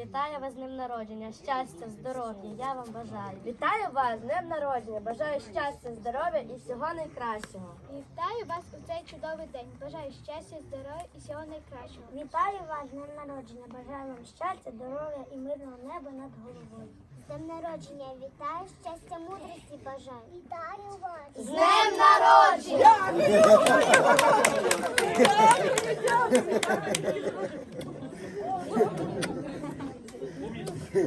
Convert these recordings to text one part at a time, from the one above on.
вітаю вас з днем народження, щастя, здоров'я. Я вам бажаю. Вітаю вас з днем народження. Бажаю щастя, здоров'я і всього найкращого. Вітаю вас у цей чудовий день. Бажаю щастя, здоров'я і всього найкращого. Вітаю вас з днем народження. Бажаю вам щастя, здоров'я і мирного неба над головою. З днем народження вітаю, щастя, мудрості бажаю. Вітаю вас. З днем народження!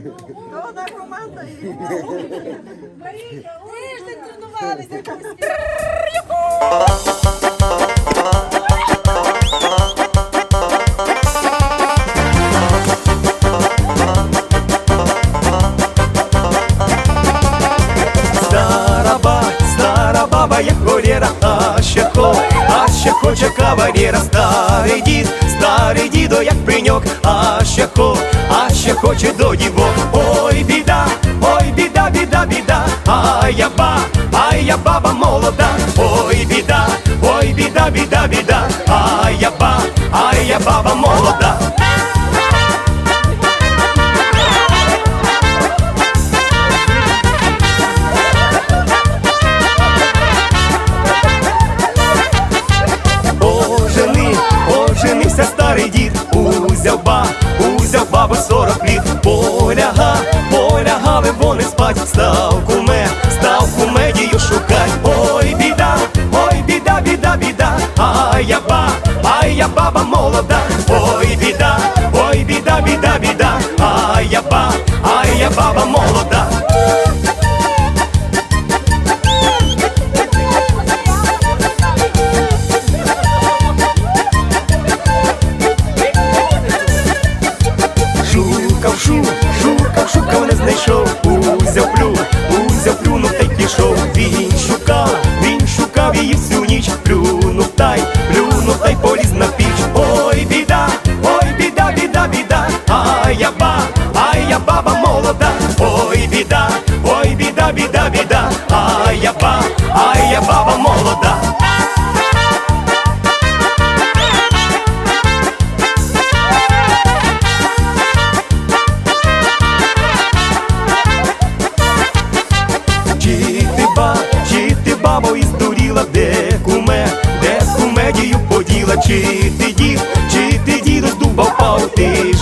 Одна команда і Тиждень тренувалися. А ще хо, а ще хоче кавалєра, старий дід, старий дідо, як пеньок, а ще хо, а ще хоче до дівок. Баба молода, ой, біда, ой, біда, біда, біда, а я ба, а я баба молода. Ожени, оженився старий дід, узяв ба, узяв бабу сорок літ, поляга, полягали вони спать, став куме, баба молода, ой, біда, ой, біда, біда,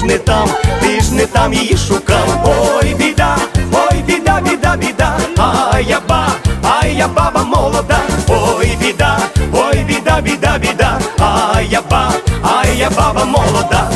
ж не там, ти ж не там її шукав. Ой, біда, ой, біда, біда, біда, ай я ба, ай я баба молода, ой, біда, ой, біда, біда, біда, ай я ба, ай я баба молода.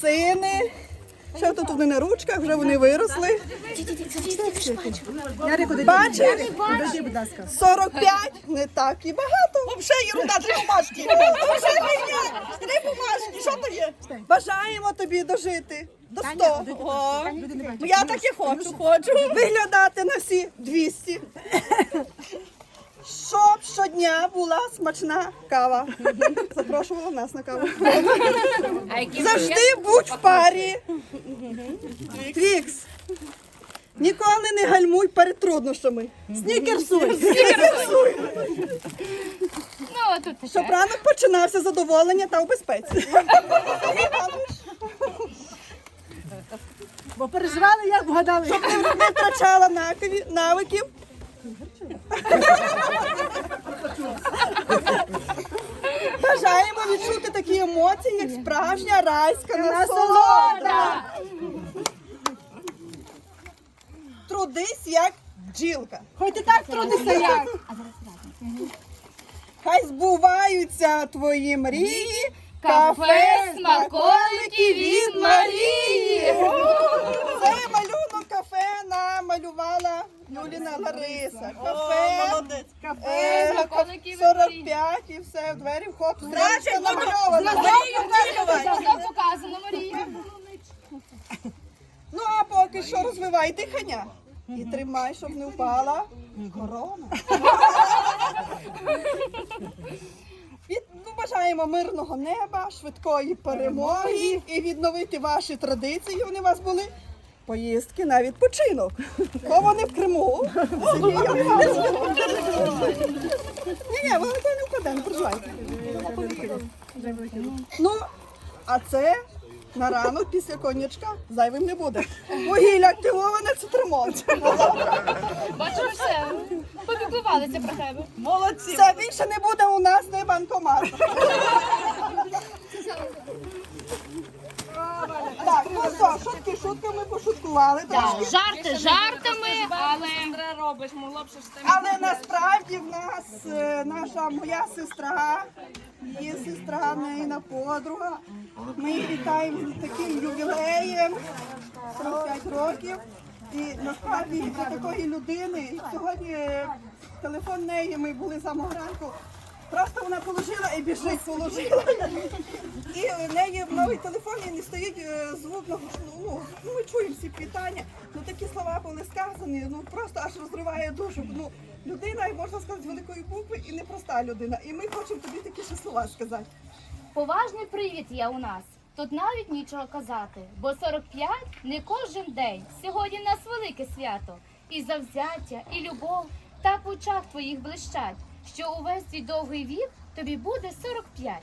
Сини. Ще тут вони на ручках, вже вони виросли. Бачиш? 45 не так і багато. Взагалі ерунда, три бумажки. Три бумажки. Що то є? Бажаємо тобі дожити. До 100. О, ну, я так і хочу, хочу. Виглядати на всі 200. Щоб щодня була смачна кава. Запрошувала нас на каву. Завжди будь в парі. Твікс. Ніколи не гальмуй перед труднощами. Снікерсуй. Снікерсуй. Ну, тут Щоб ранок починався задоволення та у безпеці. Бо переживали, як вгадали. Щоб не втрачала навиків. Бажаємо відчути такі емоції, як справжня райська насолода. Трудись як бджілка. Хоч і так трудися як. Хай збуваються твої мрії. Кафе смаколики від Марії. Це кафе Юліна Лариса. Кафе, молодець. кафе, 45 і все, в двері вход. Намальована. Все показано, Марія. Ну, а поки що розвивай дихання. І тримай, щоб не впала корона. Від, ну, бажаємо мирного неба, швидкої перемоги і відновити ваші традиції. Вони у вас були. Поїздки на відпочинок. Бо вони в Криму. Ні, ні, вони не вкладе, не переживайте. Ну, а це на ранок після конячка зайвим не буде. Вугілля активоване цитрамон. Бачимо все. Попіклувалися про тебе. Молодці. Це більше не буде у нас не банкомат. Так, ну що, шутки шутками пошуткували. трошки. Жарти жартами, але Але насправді в нас е, наша моя сестра, її сестра, неїна подруга. Ми її вітаємо з таким ювілеєм 45 років. І насправді для такої людини сьогодні телефон неї ми були з самого ранку. Просто вона положила і біжить положила. І в неї новий телефон і не стоїть е, звук на ну, ми чуємо всі питання. Ну такі слова були сказані, ну просто аж розриває душу. Ну, людина, можна сказати, з великої букви і непроста людина. І ми хочемо тобі такі ще слова сказати. Поважний привід є у нас. Тут навіть нічого казати, бо 45 не кожен день. Сьогодні в нас велике свято. І завзяття, і любов так в очах твоїх блищать, що увесь твій довгий вік тобі буде 45.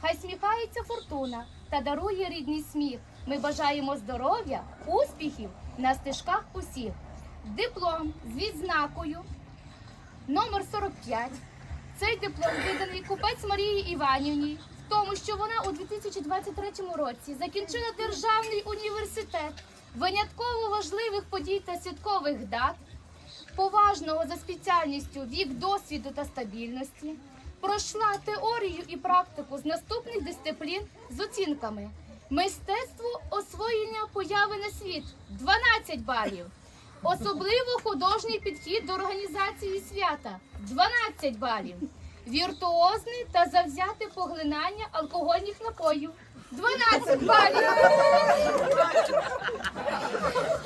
Хай сміхається фортуна та дарує рідний сміх. Ми бажаємо здоров'я, успіхів на стежках усіх. Диплом з відзнакою номер 45. Цей диплом виданий купець Марії Іванівні в тому, що вона у 2023 році закінчила державний університет винятково важливих подій та святкових дат, поважного за спеціальністю вік досвіду та стабільності, пройшла теорію і практику з наступних дисциплін з оцінками. Мистецтво освоєння появи на світ 12 балів. Особливо художній підхід до організації свята 12 балів. Віртуозне та завзяте поглинання алкогольних напоїв 12 балів.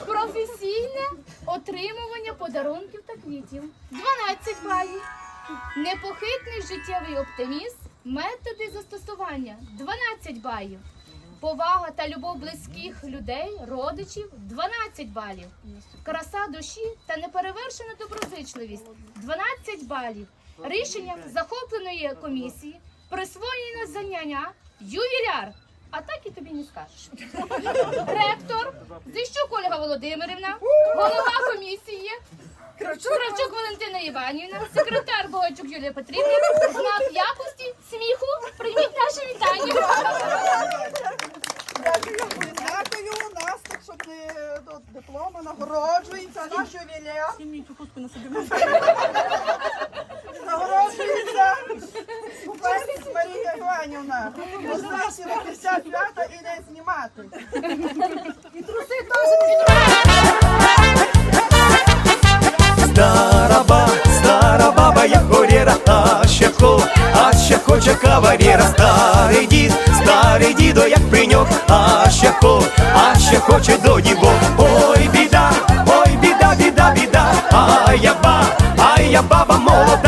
Професійне отримування подарунків та квітів 12 балів. Непохитний життєвий оптимізм, методи застосування 12 балів. Повага та любов близьких людей, родичів 12 балів. Краса душі та неперевершена доброзичливість 12 балів. Рішенням захопленої комісії присвоєно заняття ювіляр. А так і тобі не скажеш. Ректор Зищук Ольга Володимирівна, голова комісії, Кравчук Валентина Іванівна, секретар Богачук Юлія Петрівна, знак якості, сміху, прийміть наше вітання. Дякую, нас так, щоб не до диплома нагороджується наш ювілея. Нагороджується купець Марія Іванівна. Позначила 55 і не знімати. І труси теж не Стара ба, стара баба, я горєра, а ще хо, а ще хоче каварєра, старий дід, старий дідо, як пеньок, а ще хо, а ще хоче до дівок. Ой, біда, ой, біда, біда, біда, а я ба, а я баба молода.